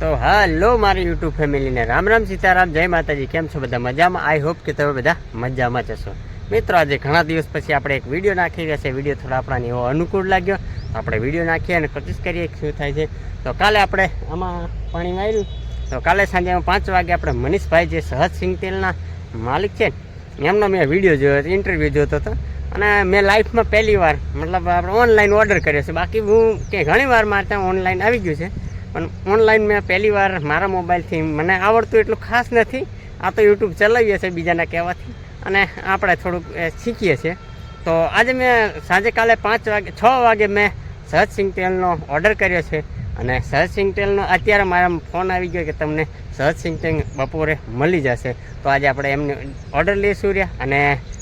તો હાલો મારી યુટ્યુબ ફેમિલીને. રામ રામ સીતારામ, જય માતાજી. કેમ છો બધા? મજામાં? આઈ હોપ કે તમે બધા મજામાં જશો મિત્રો, આજે ઘણા દિવસ પછી આપણે એક વીડિયો નાખી રહ્યા છે વીડિયો થોડો આપણાને એવો અનુકૂળ લાગ્યો. આપણે વીડિયો નાખીએ અને કોશિશ કરીએ શું થાય છે. તો કાલે આપણે આમાં પાણી માર્યું તો કાલે સાંજે પાંચ વાગે આપણે મનીષભાઈ જે સહજ સિંગ તેલના માલિક છે એમનો મેં વીડિયો જોયો હતો ઇન્ટરવ્યૂ જોતો હતો. અને મેં લાઈફમાં પહેલી વાર, મતલબ આપણે ઓનલાઈન ઓર્ડર કર્યો છે. બાકી હું કે ઘણી વાર મારે ત્યાં ઓનલાઈન આવી ગયું છે. પણ ઓનલાઈન મેં પહેલી વાર મારા મોબાઈલથી મને આવડતું એટલું ખાસ નથી. આ તો યુટ્યુબ ચલાવીએ છીએ બીજાના કહેવાથી. અને આપણે થોડુંક શીખીએ છીએ. તો આજે મેં સાંજે કાલે પાંચ વાગે, છ વાગે મેં સહજ સિંગ તેલનો ઓર્ડર કર્યો છે. અને સહજ સિંગ તેલનો અત્યારે મારા ફોન આવી ગયો કે તમને સહજ સિંગ તેલ બપોરે મળી જશે. તો આજે આપણે એમને ઓર્ડર લઈશું રહ્યા અને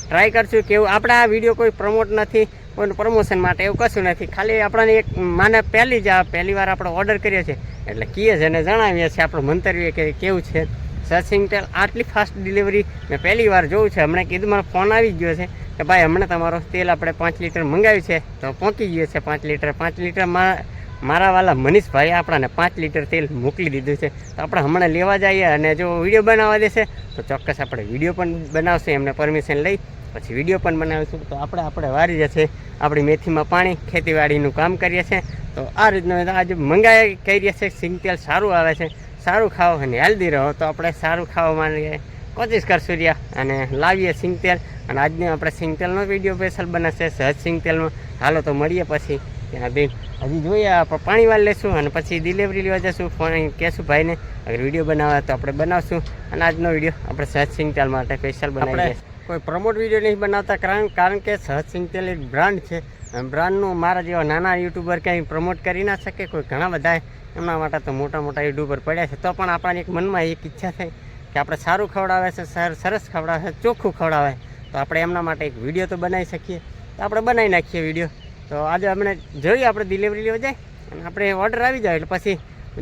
ટ્રાય કરશું કેવું આપણે આ વીડિયો કોઈ પ્રમોટ નથી, કોઈ પ્રમોશન માટે, એવું કશું નથી. ખાલી આપણને એક માને પહેલી જ પહેલી વાર આપણે ઓર્ડર કરીએ છીએ. એટલે કહીએ છે અને જણાવીએ છીએ આપણું મંતવ્ય કે કેવું છે. સચિંગ તેલ આટલી ફાસ્ટ ડિલિવરી મેં પહેલી વાર જોયું છે. હમણાં કીધું મારો ફોન આવી ગયો છે કે ભાઈ હમણાં તમારો તેલ આપણે પાંચ લીટર મંગાવ્યું છે તો પહોંચી ગયું છે પાંચ લીટર. પાંચ લીટરમાં મારા વાલા મનીષભાઈ આપણાને પાંચ લીટર તેલ મોકલી દીધું છે. તો આપણે હમણાં લેવા જઈએ અને જો વીડિયો બનાવવા દેશે તો ચોક્કસ આપણે વીડિયો પણ બનાવશું. એમને પરમિશન લઈ પછી વીડિયો પણ બનાવીશું. તો આપણે આપણે વારી જશે આપણી મેથીમાં પાણી ખેતીવાડીનું કામ કરીએ છીએ. તો આ રીતનું આજે મંગાઈ કરીએ છીએ. સિંગ તેલ સારું આવે છે. સારું ખાઓ અને હેલ્ધી રહો. તો આપણે સારું ખાવા માટે કોશિશ કરશું રહ્યા અને લાવીએ સિંગ તેલ અને આજનો આપણે સિંગ તેલનો વીડિયો સ્પેશિયલ બનાવશે. સહજ સિંગ તેલનો હાલો તો મળીએ પછી. ત્યાં બેન હજી જોઈએ. આપણે પાણી વાળ લેશું અને પછી ડિલિવરી લેવા જશું. ફોન કહેશું ભાઈને. અગર વીડિયો બનાવવા તો આપણે બનાવશું. અને આજનો વીડિયો આપણે સહજ સિંગ તેલ માટે સ્પેશિયલ બનાવીએ કોઈ પ્રમોટ વીડિયો નહીં બનાવતા, કારણ કારણ કે સહજ સિંગતેલ એક બ્રાન્ડ છે. બ્રાન્ડનું મારા જેવા નાના યુટ્યુબર ક્યાંય પ્રમોટ કરી ના શકે, કોઈ ઘણા બધા એમના માટે તો મોટા મોટા યુટ્યુબર પડ્યા છે. તો પણ આપણાને એક મનમાં એક ઈચ્છા થઈ કે આપણે સારું ખવડાવે છે, સર, સરસ ખવડાવે છે, ચોખ્ખું ખવડાવે. તો આપણે એમના માટે એક વીડિયો તો બનાવી શકીએ. તો આપણે બનાવી નાખીએ વીડિયો તો આજે આપણે જોઈએ, આપણે ડિલિવરી લેવા જાય. અને આપણે ઓર્ડર આવી જાય, એટલે પછી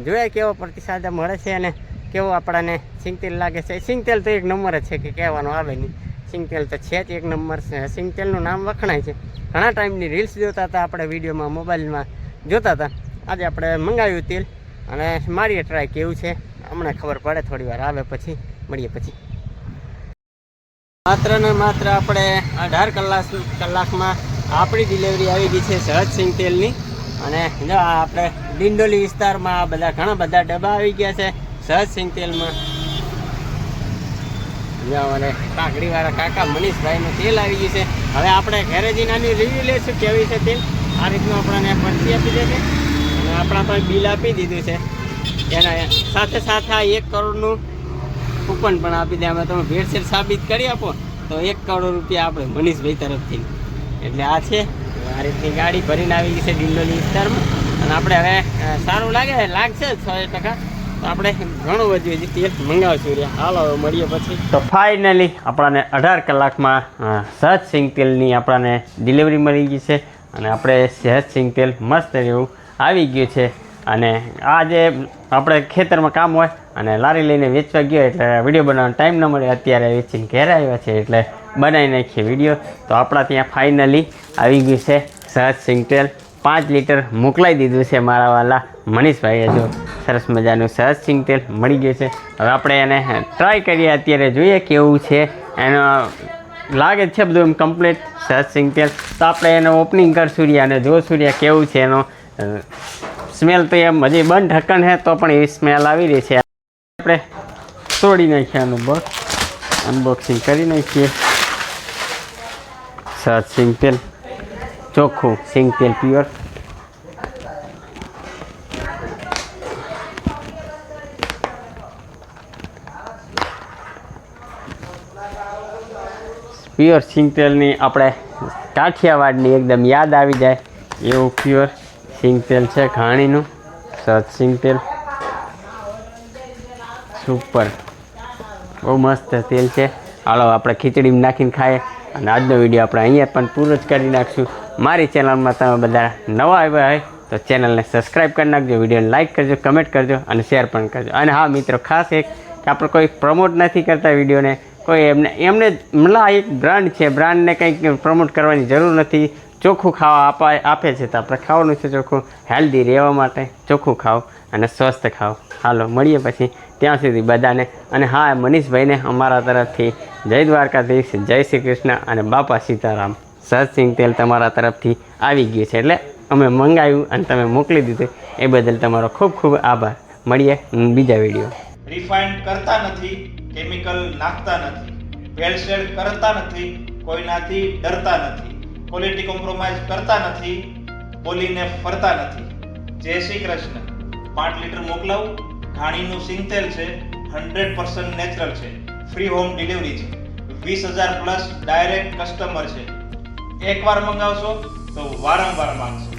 જોઈએ કેવો પ્રતિસાદ મળે છે અને કેવો આપણાને સિંગતેલ લાગે છે. સિંગતેલ તો એક નંબર જ છે કે કહેવાનું આવે નહીં. સિંગતેલ તો છે જ એક નંબર છે. સિંગતેલનું નામ વખણાય છે. ઘણા ટાઈમની રીલ્સ જોતા હતા, આપણે વિડીયોમાં, મોબાઈલમાં જોતા હતા. આજે આપણે મંગાવ્યું તેલ અને મારીએ ટ્રાય કેવું છે. હમણાં ખબર પડે, થોડી વાર આવે પછી, મળીએ પછી. માત્ર ને માત્ર આપણે અઢાર કલાક, કલાકમાં આપણી ડિલિવરી આવી ગઈ છે સહજ સિંગ તેલની અને આપણે ડિંડોલી વિસ્તારમાં આ બધા ઘણા બધા ડબ્બા આવી ગયા છે સહજ સિંગ તેલમાં અને કાકડીવાળા કાકા મનીષભાઈનું તેલ આવી ગયું છે. હવે આપણે ઘરે જઈને આની રિવ્યુ લઈશું કેવી છે તેલ. આ રીતનું આપણને પરથી આપી દેશે અને આપણા પણ બિલ આપી દીધું છે. એના સાથે સાથે આ એક કરોડનું કૂપન પણ આપી દે. અમે તમે ભેળસેળ સાબિત કરી આપો તો એક કરોડ રૂપિયા આપણે મનીષભાઈ તરફથી. એટલે આ છે. આ રીતની ગાડી ભરીને આવી ગઈ છે ડિંડોલી વિસ્તારમાં. અને આપણે હવે સારું લાગે? લાગશે સો ટકા. આપણે ઘણું બધું હજી તેલ મંગાવશું રે હાલ, હવે મળીએ પછી. તો ફાઇનલી આપણાને અઢાર કલાકમાં સહજ સિંગ તેલની આપણને ડિલિવરી મળી ગઈ છે અને આપણે સહજ સિંગ તેલ મસ્ત એવું આવી ગયું છે. અને આ જે આપણે ખેતરમાં કામ હોય અને લારી લઈને વેચવા ગયો એટલે વીડિયો બનાવવાનો ટાઈમ ન મળે, અત્યારે વેચીને ઘેર આવ્યા છે એટલે બનાવી નાખીએ વીડિયો. તો આપણા ત્યાં ફાઇનલી આવી ગયું છે સહજ સિંગ તેલ. પાંચ લીટર મોકલાઈ દીધું છે મારા વાલા મનીષભાઈએ જો. સરસ મજાનું સહજ સિંગ તેલ મળી ગયું છે. હવે આપણે એને ટ્રાય કરીએ. અત્યારે જોઈએ કેવું છે. એનો લાગે છે બધું એમ કમ્પ્લીટ સહજ સિંગ તેલ. તો આપણે એને ઓપનિંગ કરશું રહ્યા અને જોશું રહ્યા કેવું છે એનો. સ્મેલ તો એમ હજી બંધ ઢક્કન છે તો પણ એવી સ્મેલ આવી રહી છે. આપણે તોડી નાખીએ આનું બોક્સ અનબોક્સિંગ કરી નાખીએ. સહજ સિંગ તેલ. ચોખ્ખું સિંગ તેલ પ્યોર પ્યોર સિંગ તેલની આપણે કાઠિયાવાડની એકદમ યાદ આવી જાય એવું પ્યોર સિંગ તેલ છે, ઘાણીનું. સહજ સિંગ તેલ સુપર બહુ મસ્ત તેલ છે. હાલો, આપણે ખીચડીમાં નાખીને ખાઈએ અને આજનો વીડિયો આપણે અહીંયા પણ પૂરો જ કરી નાખશું. મારી ચેનલમાં તમે બધા નવા આવ્યા હોય તો ચેનલને સબસ્ક્રાઈબ કરી નાખજો, વિડીયોને લાઇક કરજો, કમેન્ટ કરજો અને શેર પણ કરજો. અને હા, મિત્રો, ખાસ એક કે આપણે કોઈ પ્રમોટ નથી કરતા વિડીયોને કોઈ એમને એમને મતલબ એક બ્રાન્ડ છે. બ્રાન્ડને કંઈક પ્રમોટ કરવાની જરૂર નથી. ચોખ્ખું ખાવા આપા આપે છે તો આપણે ખાવાનું છે ચોખ્ખું. હેલ્ધી રહેવા માટે ચોખ્ખું ખાઓ અને સ્વસ્થ ખાઓ. હાલો, મળીએ પછી. ત્યાં સુધી બધાને અને હા, મનીષભાઈને અમારા તરફથી જય દ્વારકાધીશ, જય શ્રી કૃષ્ણ અને બાપા સીતારામ. સત્સિંગ તેલ તમારા તરફથી આવી ગયું છે એટલે અમે મંગાવ્યું અને તમે મોકલી દીધું. એ બદલ તમારો ખૂબ ખૂબ આભાર. મળીએ બીજા વીડિયો. રિફાઇન્ડ કરતા નથી. કેમિકલ નાખતા નથી ભેળસેળ કરતા નથી, કોઈનાથી ડરતા નથી, ક્વોલિટી કોમ્પ્રોમાઇઝ કરતા નથી, બોલીને ફરતા નથી. જય શ્રી કૃષ્ણ. પાંચ લીટર મોકલાવું, ઘાણીનું સિંગતેલ છે, હંડ્રેડ પર્સન્ટ નેચરલ છે, ફ્રી હોમ ડિલિવરી છે, વીસ હજાર પ્લસ ડાયરેક્ટ કસ્ટમર છે. એકવાર મંગાવશો તો વારંવાર માંગશો.